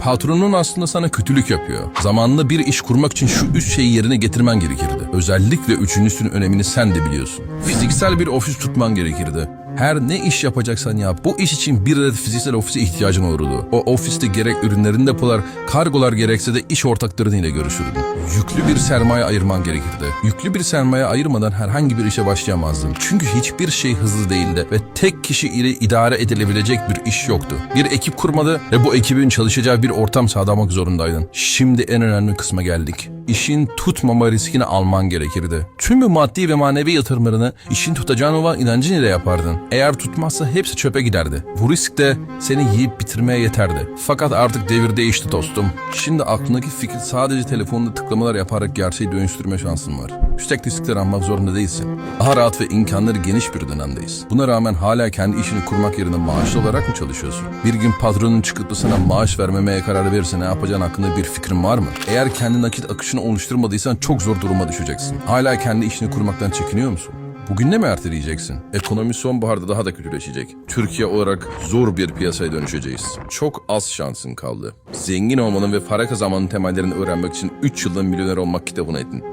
Patronun aslında sana kötülük yapıyor. Zamanında bir iş kurmak için şu üç şeyi yerine getirmen gerekirdi. Özellikle üçüncüsünün önemini sen de biliyorsun. Fiziksel bir ofis tutman gerekirdi. Her ne iş yapacaksan yap, bu iş için bir adet fiziksel ofise ihtiyacın olurdu. O ofiste gerek ürünlerini depolar, kargolar gerekse de iş ortaklarıyla görüşürdün. Yüklü bir sermaye ayırman gerekirdi. Yüklü bir sermaye ayırmadan herhangi bir işe başlayamazdın. Çünkü hiçbir şey hızlı değildi ve tek kişi ile idare edilebilecek bir iş yoktu. Bir ekip kurmadı ve bu ekibin çalışacağı bir ortam sağlamak zorundaydın. Şimdi en önemli kısma geldik. İşin tutmama riskini alman gerekirdi. Tüm bu maddi ve manevi yatırımlarını işin tutacağına olan inancın ile yapardın. Eğer tutmazsa hepsi çöpe giderdi. Bu risk de seni yiyip bitirmeye yeterdi. Fakat artık devir değişti dostum. Şimdi aklındaki fikir sadece telefonda tıklamalar yaparak gerçeği dönüştürme şansın var. Yüksek riskler almak zorunda değilsin. Daha rahat ve imkanları geniş bir dönemdeyiz. Buna rağmen hala kendi işini kurmak yerine maaşlı olarak mı çalışıyorsun? Bir gün patronun çıkıp sana maaş vermemeye karar verirse ne yapacağın hakkında bir fikrin var mı? Eğer kendi nakit akışını oluşturmadıysan çok zor duruma düşeceksin. Hala kendi işini kurmaktan çekiniyor musun? Bugün ne mi erteleyeceksin? Ekonomi sonbaharda daha da kötüleşecek. Türkiye olarak zor bir piyasaya dönüşeceğiz. Çok az şansın kaldı. Zengin olmanın ve para kazanmanın temellerini öğrenmek için 3 yılda milyoner olmak kitabını edin.